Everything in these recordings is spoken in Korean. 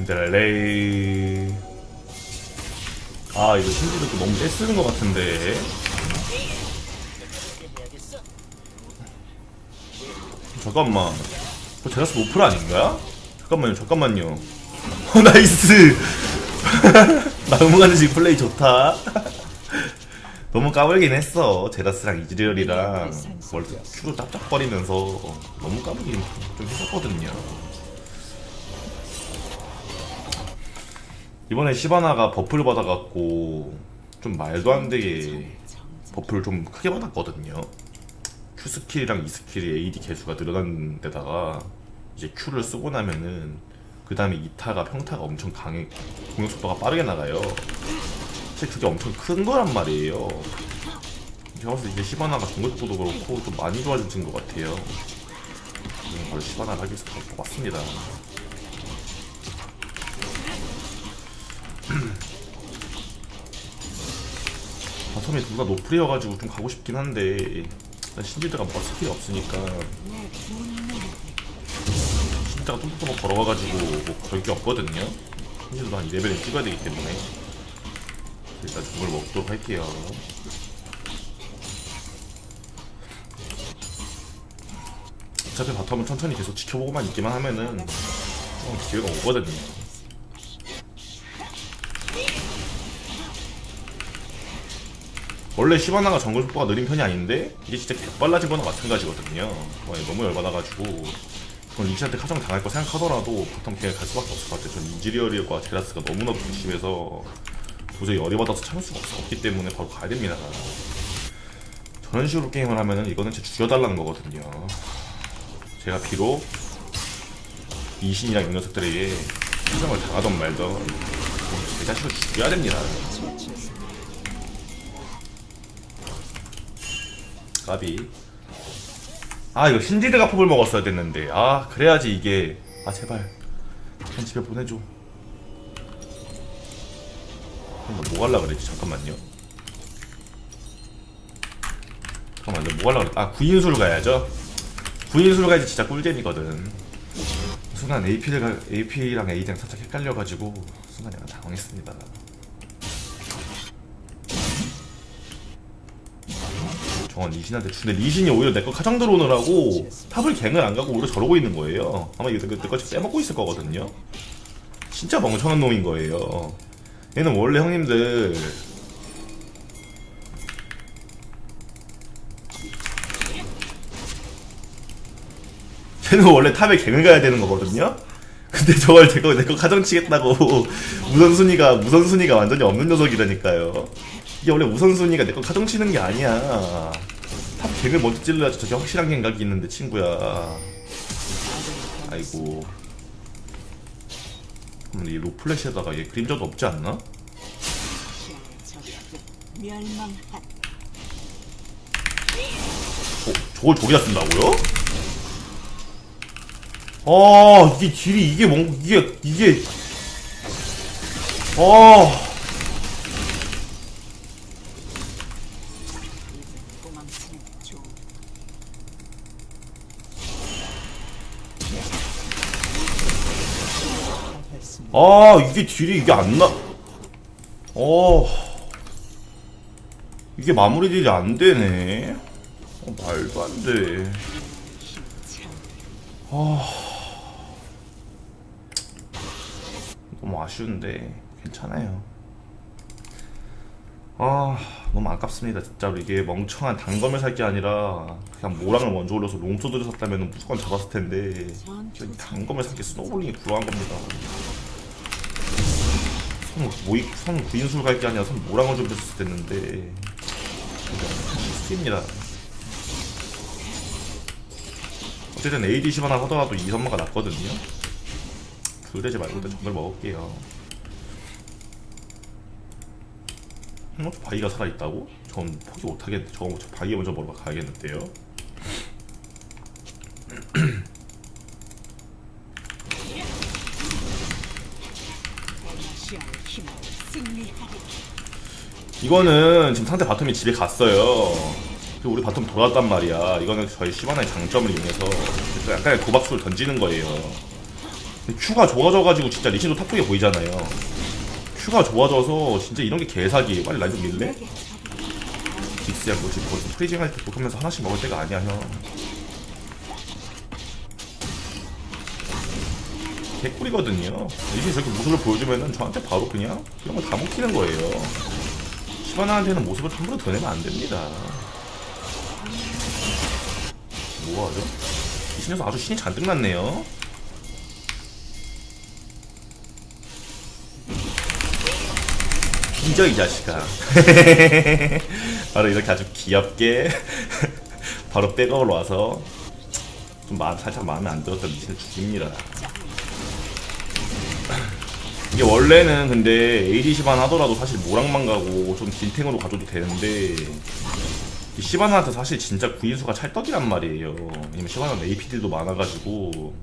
딘데렐레이. 아 이거 신지도 너무 떼쓰는 것 같은데. 잠깐만. 저 제라스 노플 아닌가요? 잠깐만요 잠깐만요. 어 나이스! 나무가는식 플레이 좋다. 너무 까불긴 했어 제라스랑 이즈리얼이랑. 뭘 큐로 짭짭거리면서. 너무 까불긴 좀 했었거든요 이번에 시바나가 버프를 받아갖고 좀 말도 안 되게 버프를 좀 크게 받았거든요. Q 스킬이랑 E 스킬이 AD 개수가 늘어난 데다가 이제 Q를 쓰고 나면은 그 다음에 2타가 평타가 엄청 강해 공격 속도가 빠르게 나가요. 사실 그게 엄청 큰 거란 말이에요. 제가 봤을 때 이제 시바나가 공격 속도도 그렇고 좀 많이 좋아진 것 같아요. 음, 바로 시바나를 하기 위해서 뽑았습니다 둘다 노플이어가지고 좀 가고 싶긴 한데 일단 신지드가 뭐가 스킬이 없으니까. 신지드가 뚱뚱뚱 걸어와가지고 뭐 걸게 없거든요. 신지드도 한 2레벨은 찍어야 되기 때문에. 일단 정글 먹도록 할게요. 어차피 바텀은 천천히 계속 지켜보고만 있기만 하면은 좀 기회가 오거든요 원래 시바나가 정글 속도가 느린 편이 아닌데 이게 진짜 개빨라진 거나 마찬가지거든요. 와, 너무 열받아가지고 전 리시한테 카정 당할 거 생각하더라도 보통 걔가 갈 수밖에 없을 것 같아요. 전 이즈리얼과 제라스가 너무나 부심해서 도저히 열이 받아서 참을 수가 없, 없기 때문에 바로 가야 됩니다. 저런 식으로 게임을 하면은 이거는 진짜 죽여달라는 거거든요. 제가 비록 이신이랑 이 녀석들에게 수정을 당하던 말던 제 자식을 죽여야 됩니다. 까비. 아 이거 신지드가 폭을 먹었어야 됐는데. 아 그래야지 이게. 아 제발. 그냥 집에 보내줘. 그럼 뭐 갈라 그랬지? 잠깐만요. 잠깐만요 뭐 갈라 그랬? 아 구인술 가야죠. 구인술 가야지 진짜 꿀잼이거든. 순간 AP를 가, AP랑 AD랑 살짝 헷갈려가지고 순간 약간 당황했습니다 정원 리신한테 주는데 리신이 오히려 내거 가장 들어오느라고 탑을 갱을 안 가고 오히려 저러고 있는 거예요. 아마 이거 내거 빼먹고 있을 거거든요. 진짜 멍청한 놈인 거예요. 얘는 원래 형님들 쟤는 원래 탑에 갱을 가야 되는 거거든요. 근데 저걸 내거 내거 가정 치겠다고 우선순위가 우선순위가 완전히 없는 녀석이라니까요. 이게 원래 우선순위가 내거 가정 치는 게 아니야. 탑 갱을 먼저 찔러야지 저게 확실한 갱각이 있는데 친구야. 아이고. 그럼 이 로플래시에다가 얘 그림자도 없지 않나? 어, 저걸 저기다 쓴다고요? 아 이게 딜이 이게 뭔 이게 이게 아 아 이게 딜이 이게 안 나. 어 이게 마무리 딜이 안 되네. 어, 말도 안 돼. 아 너무 아쉬운데 괜찮아요. 아 너무 아깝습니다 진짜로 이게 멍청한 단검을 살 게 아니라 그냥 모랑을 먼저 올려서 롱소드를 샀다면 무조건 잡았을 텐데 이 단검을 샀게 스노볼링이 불어한 겁니다. 손 모이 손 구인술 갈 게 아니라 손 모랑을 좀 했을 됐는데 실수입니다. 어쨌든 AD 10 하나 하더라도 이 선마가 낫거든요. 불대지 말고 일단 정글 먹을게요. 어? 저 바위가 살아있다고? 전 포기 못하겠는데 저거 저 바위 먼저 먹으러 가야겠는데요 시아의 힘으로 승리하리 이거는 지금 상대 바텀이 집에 갔어요 우리 바텀 돌아왔단 말이야 이거는 저희 시바나의 장점을 이용해서 약간의 도박수를 던지는 거예요 큐가 좋아져가지고 진짜 리신도 탑쪽에 보이잖아요. 큐가 좋아져서 진짜 이런 게 개사기예요. 빨리 라인 좀 밀래? 빅스야 뭐 지금 거기서 프리징 할때 보면서 하나씩 먹을 때가 아니야 형. 개꿀이거든요. 리신 저렇게 모습을 보여주면은 저한테 바로 그냥 이런 거 다 먹히는 거예요. 시바나한테는 모습을 함부로 드러내면 안 됩니다. 뭐하죠? 이 신에서 아주 신이 잔뜩 났네요. 뒤져 이 자식아. 바로 이렇게 아주 귀엽게 바로 백업으로 와서 좀 마, 살짝 마음에 안 들었던 미신을 죽입니다. 이게 원래는 근데 ADC만 하더라도 사실 모랑만 가고 좀 딜탱으로 가줘도 되는데 이 시바나한테 사실 진짜 구인수가 찰떡이란 말이에요. 왜냐면 시바나는 AP들도 많아가지고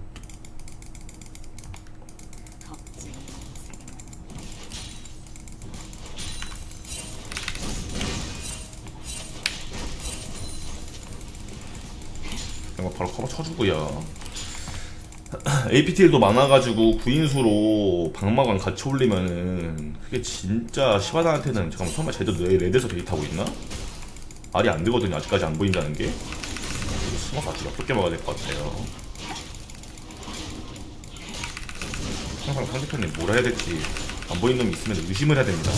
이거 바로 커버 쳐주고요. APTL도 많아가지고 구인수로 방마관 같이 올리면은 그게 진짜 시바나한테는 잠깐만 설마 내 레드에서 데이트하고 있나? 말이 안 되거든요. 아직까지 안 보인다는 게. 숨어서 아주 엽게 먹어야 될 것 같아요. 항상 상대편이 뭘 해야 될지 안 보이는 놈이 있으면 의심을 해야 됩니다.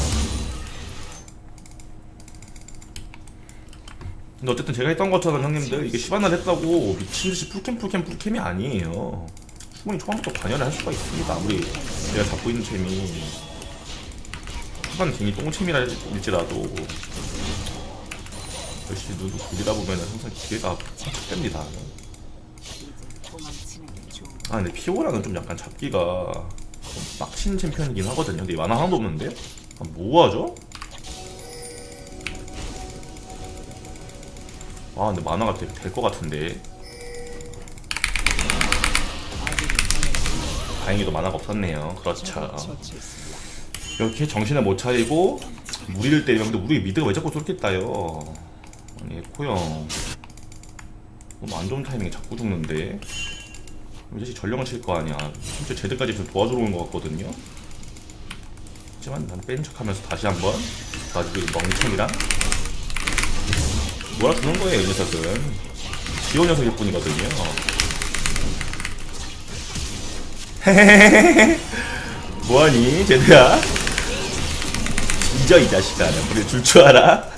근데 어쨌든 제가 했던 것처럼 형님들 이게 시바나를 했다고 미친듯이 풀캠 풀캠 풀캠이 아니에요 충분히 초반부터 관여를 할 수가 있습니다 아무리 내가 잡고 있는 챔이 초반 똥챔이라 할지라도 열심히 누구 굴리다 보면 항상 기회가 좋은 아 근데 피오라는 좀 약간 잡기가 좀 빡친 챔피언이긴 하거든요 근데 만화 하나도 없는데? 아, 뭐하죠? 아 근데 만화가 될것 같은데 다행히도 만화가 없었네요. 그렇죠. 처치했습니다. 이렇게 정신을 못 차리고 무리를 때리면 근데 우리 미드가 왜 자꾸 쏠겠다요? 아니 에코형. 너무 안 좋은 타이밍에 자꾸 죽는데. 이 자식 전령을 칠 거 아니야. 진짜 제드까지 좀 도와주러 온것 같거든요. 하지만 난 뺀 척하면서 다시 한번 나중에 멍청이랑 놀아주는 거예요 이 녀석은. 지호 녀석일 뿐이거든요 뭐하니 제드야 잊어 이 자식아. 나 우리 줄줄 알아?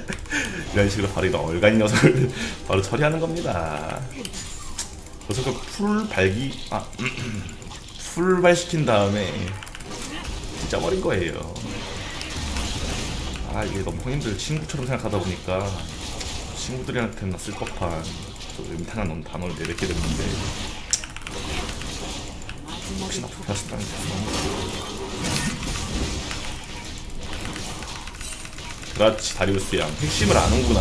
이런 식으로 바로 이런 얼간이 녀석을 바로 처리하는 겁니다. 녀석을 풀 발기 아 풀 발시킨 다음에 진짜 버린 거예요. 아 이게 너무 형님들 친구처럼 생각하다 보니까 친구들한테나 쓸 법한 또 음탕한 넌 단어를 내뱉게 됐는데 혹시나 죄송합니다 그렇지 다리우스 양 핵심을 아는구나.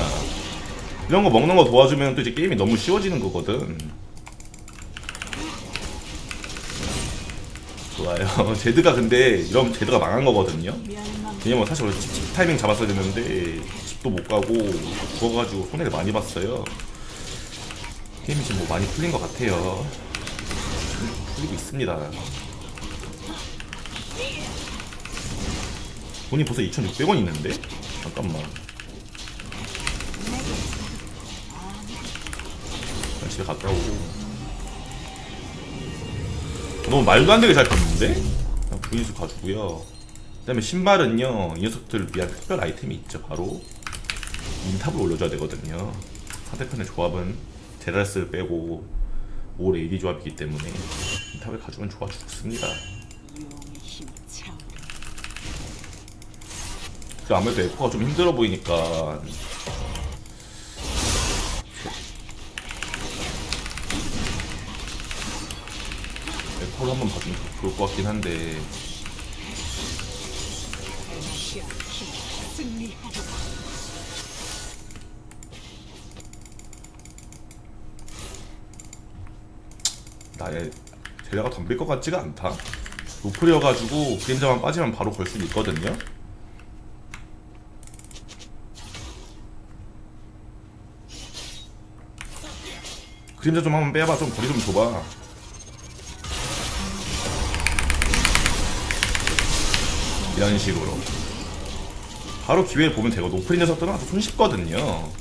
이런 거 먹는 거 도와주면 또 이제 게임이 너무 쉬워지는 거거든. 좋아요. 제드가 근데 이러면 제드가 망한 거거든요. 왜냐면 사실 원래 집, 집 타이밍 잡았어야 되는데 집도 못 가고 죽어가지고 손해를 많이 봤어요. 게임이 지금 뭐 많이 풀린 것 같아요 풀리고 있습니다. 돈이 벌써 2,600원 있는데? 잠깐만. 그냥 집에 갔다 오고. 너무 말도 안 되게 잘 컸는데? 부인수 가주고요. 그 다음에 신발은요 이 녀석들을 위한 특별 아이템이 있죠 바로. 인탑을 올려줘야 되거든요. 상대편의 조합은 제라스를 빼고 올 AD 조합이기 때문에 인탑을 가주면 좋아 죽습니다. 그 아무래도 에코가 좀 힘들어 보이니까. 에코를 한번 봐주면 좋을 것 같긴 한데 아예 제자가 덤빌 것 같지가 않다. 노플이어가지고 그림자만 빠지면 바로 걸 수 있거든요. 그림자 좀 한번 빼봐. 좀 거리 좀 줘봐. 이런 식으로. 바로 기회를 보면 되고 노프린 녀석들은 아주 손쉽거든요.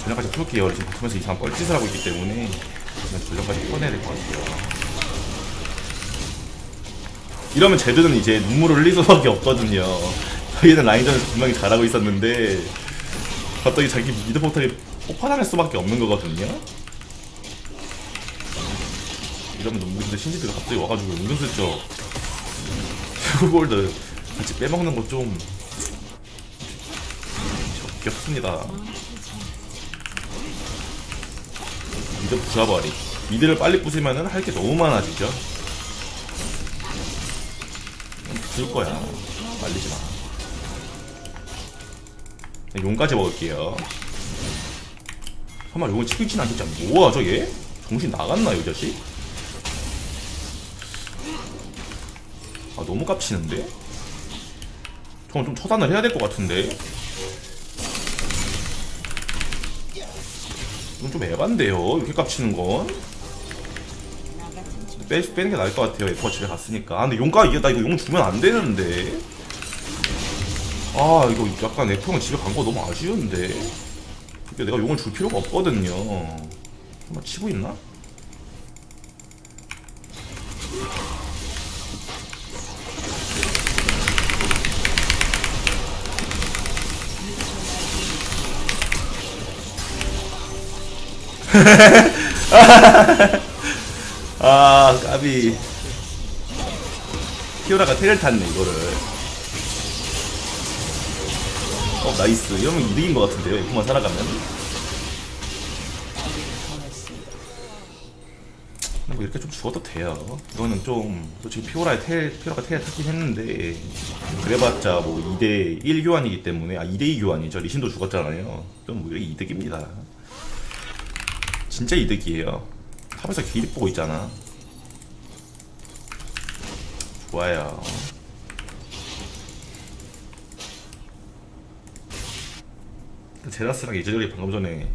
전략까지 풀기 열을 지금 붙으면서 이상한 뻘짓을 하고 있기 때문에. 그냥 전략까지 꺼내야 될 것 같아요. 이러면 제드는 이제 눈물을 흘릴 수밖에 없거든요. 저희는 라인전에서 분명히 잘하고 있었는데 갑자기 자기 미드 포탈이 폭파당할 수밖에 없는 거거든요. 이러면 눈물인데 신지드가 갑자기 와가지고 은근슬쩍 슈골드 같이 빼먹는 거좀 적겹습니다 미드 부숴버리 미드를 빨리 부수면은 할 게 너무 많아지죠 부술 거야 말리지 마 네, 용까지 먹을게요 설마 용을 치고 있진 않겠지 뭐야 저게? 정신 나갔나 이 자식? 아 너무 깝치는데? 저건 좀 처단을 해야 될 것 같은데? 이건 좀 에반데요. 이렇게 깝치는 건. 빼, 빼는 게 나을 것 같아요. 에퍼 집에 갔으니까. 아 근데 용가 이게 나 이거 용 주면 안 되는데. 아 이거 약간 에퍼가 집에 간 거 너무 아쉬운데. 이게 내가 용을 줄 필요가 없거든요. 설마 치고 있나? 아 까비. 키오라가 테를 탔네 이거를. 어 나이스. 이러면 이득인 것 같은데요 F만 살아가면? 근데 뭐 이렇게 좀 죽어도 돼요. 이거는 좀 솔직히 피오라의 텔 피오라가 텔 탔긴 했는데 그래봤자 뭐 2대1 교환이기 때문에 아 2대2 교환이죠. 리신도 죽었잖아요. 좀뭐 이게 이득입니다 진짜 이득이에요. 탑에서 길이 보고 있잖아. 좋아요. 제라스랑 이재열이 방금 전에.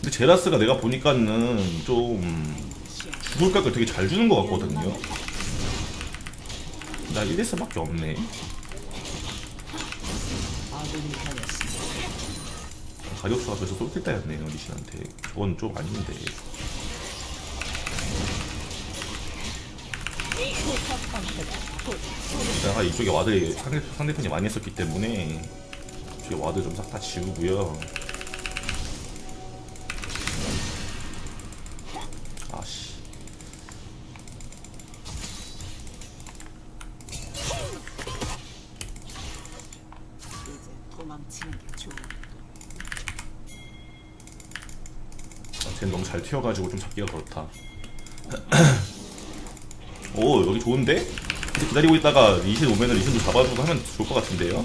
근데 제라스가 내가 보니까는 좀 죽을 각을 되게 잘 주는 것 같거든요. 나 1대스밖에 없네. 가격수가 그래서 쏠킬다였네요 리신한테. 저건 좀 아닌데. 내가 이쪽에 와드 상대, 상대편이 많이 했었기 때문에 이쪽에 와드 좀 싹 다 지우고요 기가 그렇다. 오 여기 좋은데? 기다리고 있다가 리신 오면은 리신도 잡아주고 하면 좋을 것 같은데요?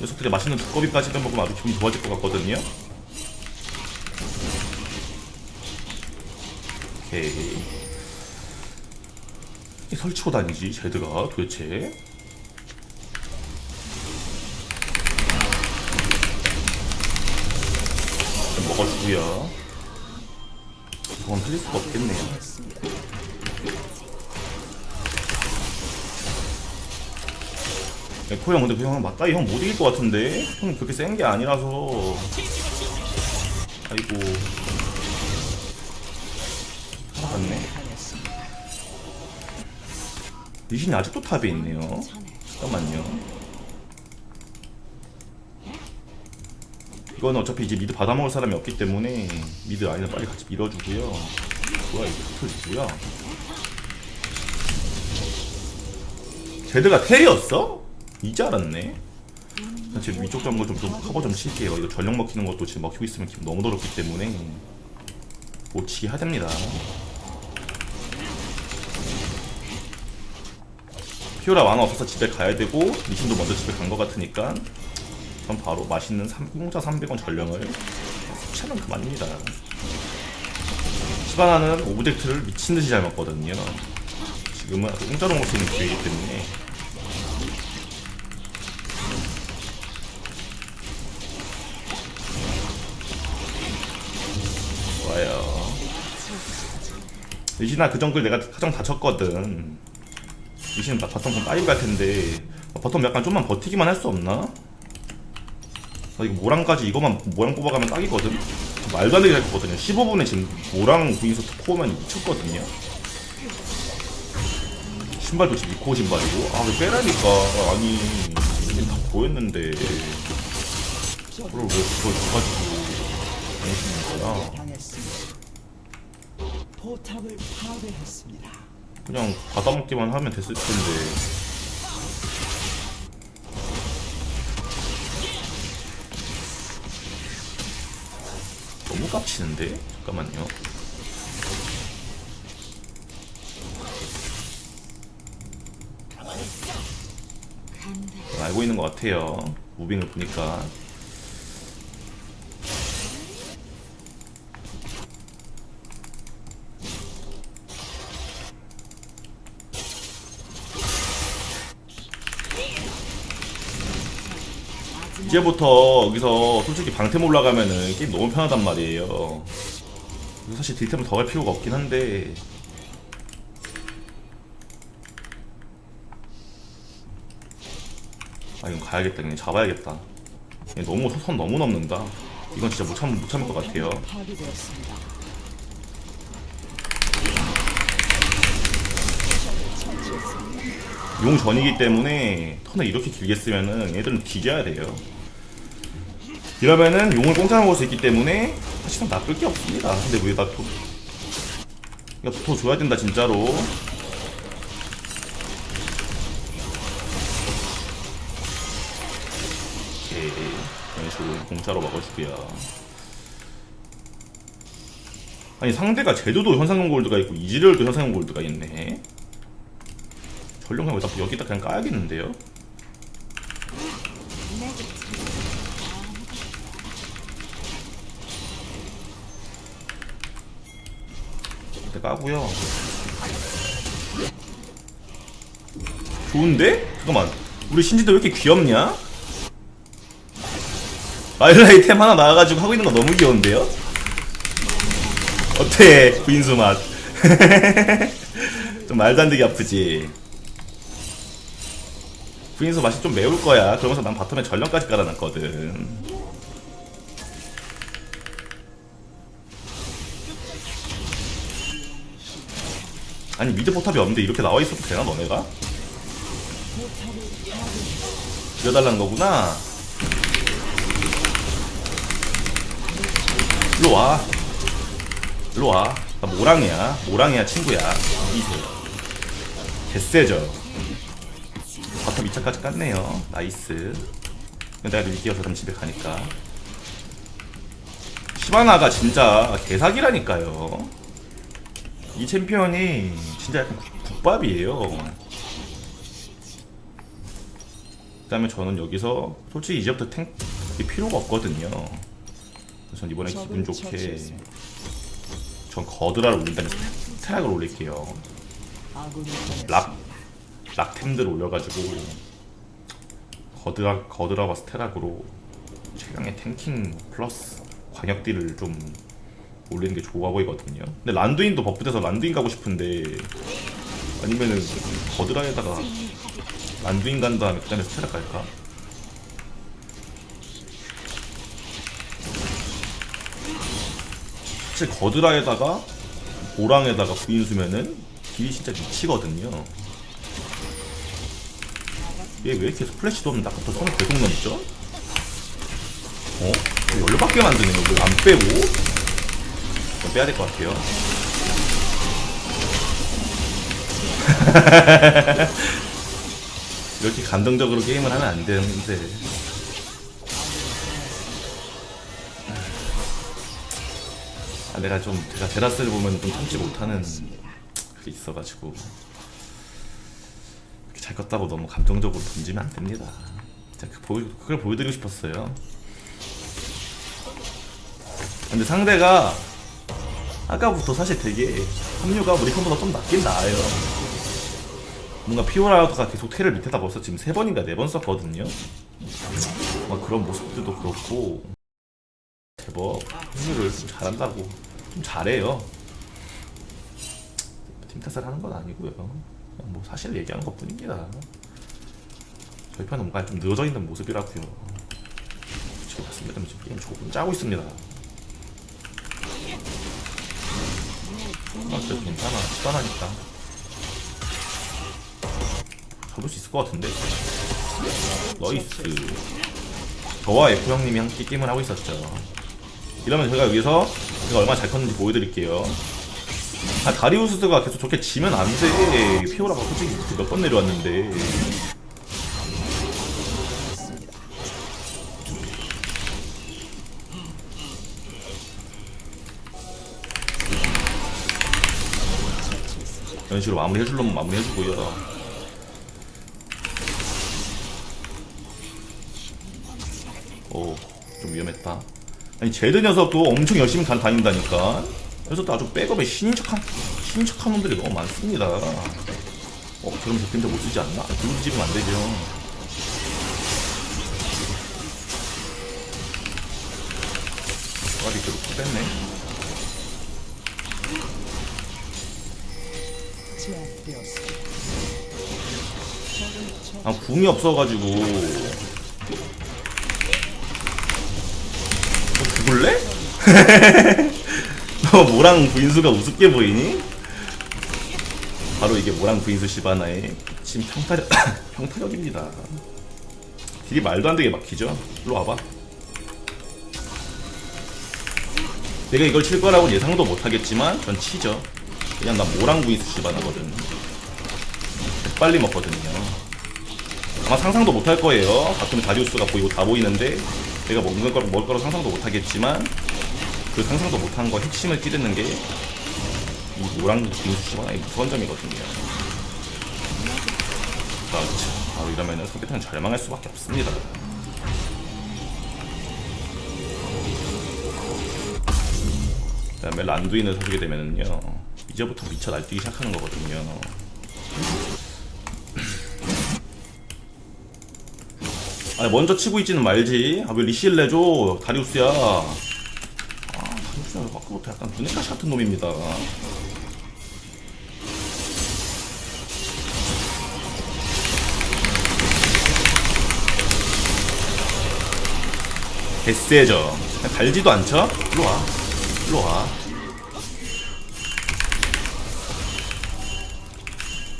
녀석들이 맛있는 두꺼비까지 먹으면 아주 기분 좋아질 것 같거든요? 오케이. 이 설치고 다니지 제드가 도대체 좀 먹어주고요 이건 틀릴 수가 없겠네요. 에코 형 근데 그 형은 맞다 이 형 못 이길 것 같은데? 형 그렇게 센 게 아니라서. 아이고. 살아갔네. 리신이 아직도 탑에 있네요. 잠깐만요 이거는 어차피 이제 미드 받아먹을 사람이 없기 때문에 미드 라인을 빨리 같이 밀어주고요. 이거 스플 누구야 제드가 텔이었어? 이제 알았네. 나 지금 위쪽 잡는 거좀 좀 커버 좀 칠게요 이거 전력 먹히는 것도 지금 먹히고 있으면 기분 너무 더럽기 때문에 못 치게 하됩니다. 피오라 만화 없어서 집에 가야 되고 리신도 먼저 집에 간 것 같으니까 전 바로 맛있는 3, 공짜 300원 전령을 차면 그만입니다. 시바나는 오브젝트를 미친듯이 잘 먹거든요. 지금은 아주 공짜로 먹을 수 있는 기회이기 때문에. 좋아요. 리신아 그 정글 내가 가장 다쳤거든. 나 바텀 좀 빨리 갈 텐데. 아, 바텀 약간 좀만 버티기만 할 수 없나? 나 이거 모랑까지 이거만 모랑 뽑아가면 딱이거든? 말도 안 되게 잘 거거든요. 15분에 지금 모랑 구인수 코어만 미쳤거든요. 신발도 지금 이코 신발이고. 아 왜 빼라니까. 아니 이게 다 보였는데. 그걸 왜 그걸 줘가지고 다니시는 거야? 당했습니다. 포탑을 파괴했습니다. 그냥 받아먹기만 하면 됐을 텐데 너무 깝치는데? 잠깐만요. 알고 있는 것 같아요 무빙을 보니까 이제부터 여기서 솔직히 방템 올라가면은 게임 너무 편하단 말이에요. 사실 딜템을 더 할 필요가 없긴 한데. 아 이건 가야겠다. 그냥 잡아야겠다. 얘 너무 선 너무 넘는다. 이건 진짜 못, 참, 못 참을 것 같아요. 용 전이기 때문에 턴을 이렇게 길게 쓰면은 얘들은 뒤져야 돼요 이러면은 용을 공짜 먹을 수 있기 때문에 사실은 나쁠 게 없습니다. 근데 왜나 또... 야 붙어 줘야 된다 진짜로. 오케이. 이런 식으로 공짜로 먹어주고요. 아니 상대가 제주도 현상금 골드가 있고 이지리얼도 현상금 골드가 있네. 왜 자꾸 여기다 그냥 까야겠는데요? 이때 까고요 좋은데? 잠깐만 우리 신지도 왜 이렇게 귀엽냐? 마일라이 템 하나 나와가지고 하고 있는 거 너무 귀여운데요? 어때 구인수 맛? 좀 말도 안 되게 아프지? 구인수 맛이 좀 매울 거야 그러면서 난 바텀에 전령까지 깔아놨거든 아니 미드 포탑이 없는데 이렇게 나와 있어도 되나 너네가? 이겨달라는 거구나. 일로 와. 일로 와. 나 모랑이야. 모랑이야 친구야. 이세요. 개세죠. 바텀 2차까지 깠네요. 나이스. 내가 밀기어서 그럼 집에 가니까. 시바나가 진짜 개사기라니까요. 이 챔피언이 진짜 약간 국- 국밥이에요. 그 다음에 저는 여기서 솔직히 이제부터 탱 필요가 없거든요. 그래서 전 이번에 기분 좋게 전 거드라를 올린 다음에 스태락을 올릴게요. 락 락템들 올려가지고 거드라 거드라와 스테락으로 최강의 탱킹 플러스 광역딜을 좀 올리는 게 좋아 보이거든요. 근데 란두인도 버프 돼서 란두인 가고 싶은데 아니면은 거드라에다가 란두인 간 다음에 그 다음에 스테락 갈까? 사실 거드라에다가 오랑에다가 구인수면은 딜이 진짜 미치거든요. 얘 왜 이렇게 스플래시도 없는 아까부터 손을 계속 넘죠? 어? 왜 열받게 만드네 이거 안 빼고? 이거 빼야 될 것 같아요. 이렇게 감정적으로 게임을 하면 안 되는데. 아, 내가 좀 제가 제라스를 보면 좀 참지 못하는 그게 있어가지고 이렇게 잘 껐다고 너무 감정적으로 던지면 안 됩니다. 그 그걸 보여드리고 싶었어요. 근데 상대가 아까부터 사실 되게 합류가 우리 컴보다 좀 낫긴 나아요. 뭔가 피오라가 계속 테를 밑에다 벌써 지금 세 번인가 네 번 썼거든요. 막 그런 모습들도 그렇고 제법 합류를 좀 잘한다고 좀 잘해요. 팀 탓을 하는 건 아니고요. 그냥 뭐 사실 얘기하는 것 뿐입니다. 저희 편은 뭔가 좀 늘어져 있는 모습이라고요. 지금 말씀드리면 지금 게임 조금 짜고 있습니다. 아, 그래도 괜찮아. 시간하니까. 잡을 수 있을 것 같은데. 너이스. 저와 F 형님이 함께 게임을 하고 있었죠. 이러면 제가 여기서 제가 얼마나 잘 컸는지 보여드릴게요. 아, 다리우스가 계속 저렇게 지면 안 돼. 피오라가 솔직히 몇 번 내려왔는데. 이런 식으로 마무리 해주려면 마무리 해주고요. 오, 좀 위험했다. 아니 제드 녀석도 엄청 열심히 다, 다닌다니까. 녀석도 아주 백업에 신인 척한 신인 척한 놈들이 너무 많습니다. 어, 그럼 저편도못 쓰지 않나? 그런 집은 안 되죠. 아리 그렇게 뺐네. 아, 궁이 없어가지고. 너 죽을래? 너 모랑 부인수가 우습게 보이니? 바로 이게 모랑 부인수 시바나의 지금 평타력, 평타력입니다. 딜이 말도 안 되게 막히죠? 일로 와봐. 내가 이걸 칠 거라고 예상도 못 하겠지만, 전 치죠. 그냥 나 모랑 부인수 시바나거든. 빨리 먹거든요. 아마 상상도 못 할 거예요. 가끔 다리우스가 보이고 다 보이는데 내가 먹는 걸 먹을 거로 상상도 못 하겠지만 그 상상도 못한 거 핵심을 찌르는 게 이 노랑 빙수 씨만의 무서운 점이거든요. 그렇죠. 바로 이러면은 상대편은 절망할 수밖에 없습니다. 그 다음에 란두인을 사주게 되면은요 이제부터 미쳐 날뛰기 시작하는 거거든요. 아니 먼저 치고 있지는 말지. 아 왜 리시를 내줘? 다리우스야. 아 다리우스야 아까부터 약간 눈의 가시 같은 놈입니다. 개쎄죠. 그냥 갈지도 않죠? 일로 와. 일로 와.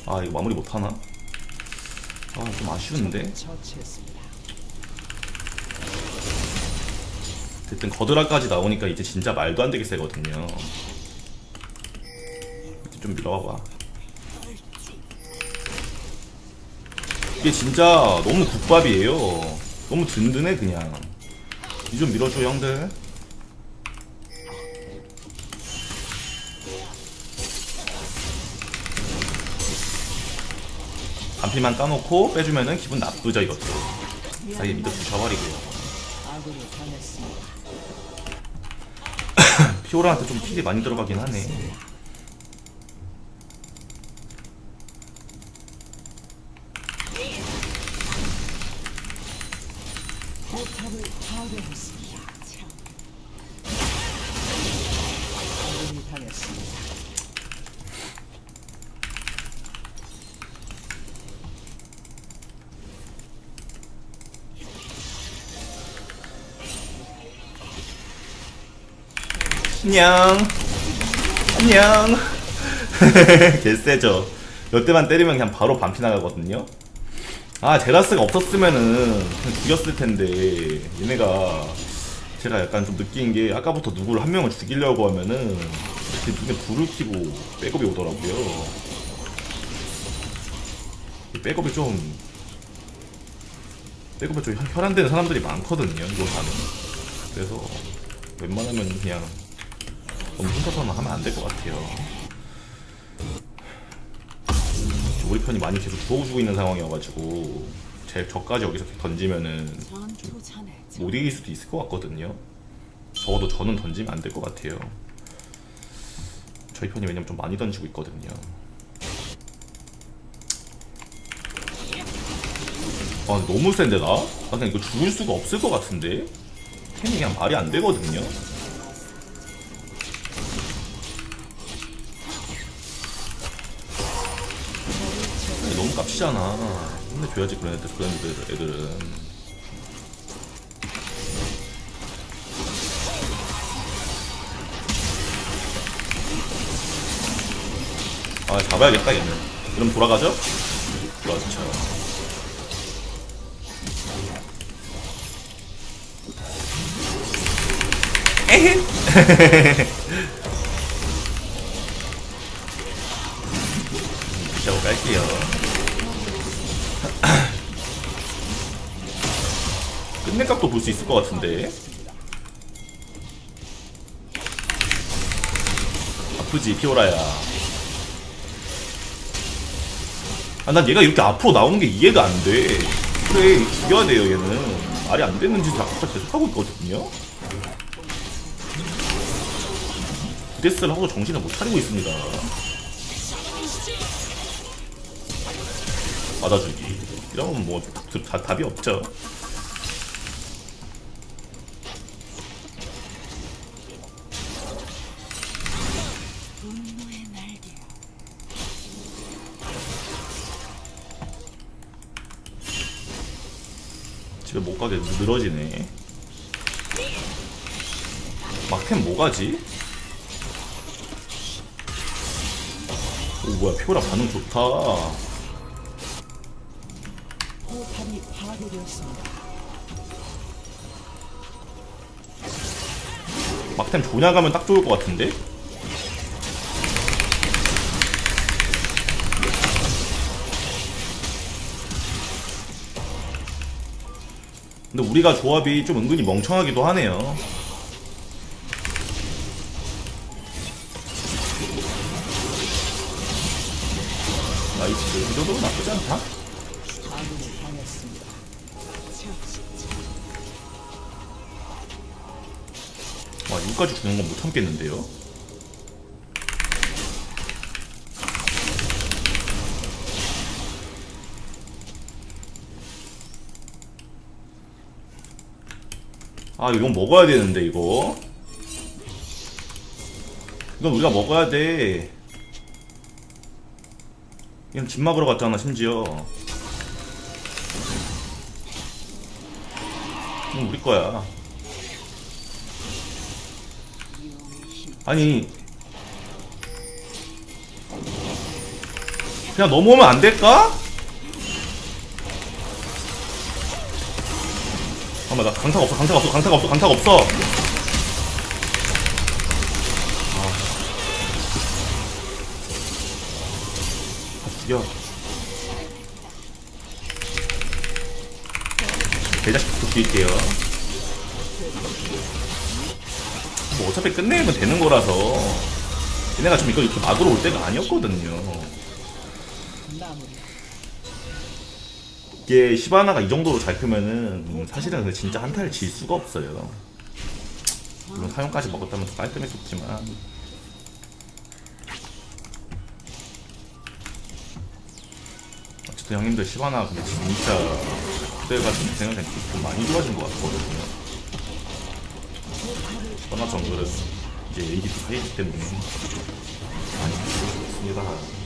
아 이거 마무리 못하나? 아 좀 아쉬운데. 처치했습니다. 어쨌든 거드라까지 나오니까 이제 진짜 말도 안 되게 세거든요. 좀 밀어봐봐. 이게 진짜 너무 국밥이에요. 너무 든든해 그냥. 이 좀 밀어줘 형들. 반피만 까놓고 빼주면은 기분 나쁘죠 이것도. 사이에 미드 부셔버리고요. 당했습니다. 피오라한테 좀 킬이 많이 들어가긴 하네. 안녕. 안녕. 개쎄죠. 몇 대만 때리면 그냥 바로 반피 나가거든요. 아, 제라스가 없었으면은 그냥 죽였을 텐데, 얘네가 제가 약간 좀 느낀 게 아까부터 누구를 한 명을 죽이려고 하면은 이렇게 눈에 불을 켜고 백업이 오더라고요. 이 백업이 좀 백업이 좀 혈- 혈안되는 사람들이 많거든요. 이거 하면. 그래서 웬만하면 그냥 너무 혼자서만 하면 안 될 것 같아요. 우리 편이 많이 계속 부어주고 있는 상황이어가지고 제 저까지 여기서 던지면은 못 이길 수도 있을 것 같거든요. 적어도 저는 던지면 안 될 것 같아요. 저희 편이 왜냐면 좀 많이 던지고 있거든요. 아 너무 센데 나? 아 그냥 이거 죽을 수가 없을 것 같은데? 템이 그냥 말이 안 되거든요. 깝치잖아. 혼내줘야지 그런 애들, 그런 애들, 애들은. 아, 잡아야겠다, 얘는. 그럼 돌아가죠? 그렇죠. 시작을 깔게요. 끝내 값도 볼 수 있을 것 같은데. 아프지, 피오라야. 아, 난 얘가 이렇게 앞으로 나오는 게 이해가 안 돼. 그래, 죽여야 돼요, 얘는. 말이 안 되는 짓을 아까 계속 하고 있거든요. 데스를 하고 정신을 못 차리고 있습니다. 받아주기. 이러면 뭐 다- 다, 답이 없죠. 가게 늘어지네. 막템 뭐 가지? 오 뭐야 피오라 반응 좋다. 막템 조냐 가면 딱 좋을 것 같은데? 우리가 조합이 좀 은근히 멍청하기도 하네요. 나이스. 이 정도면 나쁘지 않다. 와, 이거까지 주는 건 못 참겠는데요? 아, 이건 먹어야 되는데, 이거. 이건 우리가 먹어야 돼. 이건 집 막으러 갔잖아, 심지어. 이건 우리 거야. 아니 그냥 넘어오면 안 될까? 잠깐만 나 강타가 없어. 강타가 없어. 강타가 없어. 강타가 없어. 아. 다 죽여 대자식부터 죽일게요. 뭐 어차피 끝내면 되는 거라서. 얘네가 지금 이걸 이렇게 막으러 올 때가 아니었거든요 이게 시바나가 이 정도로 잘 크면은 음, 사실은 근데 진짜 한타를 질 수가 없어요. 물론 사용까지 먹었다면 더 깔끔했었지만. 어쨌든 형님들 시바나 근데 진짜 그때가 좀 생각엔 좀 많이 좋아진 것 같거든요. 시바나 정글은 이제 AD도 사이기 때문에 많이 좋습니다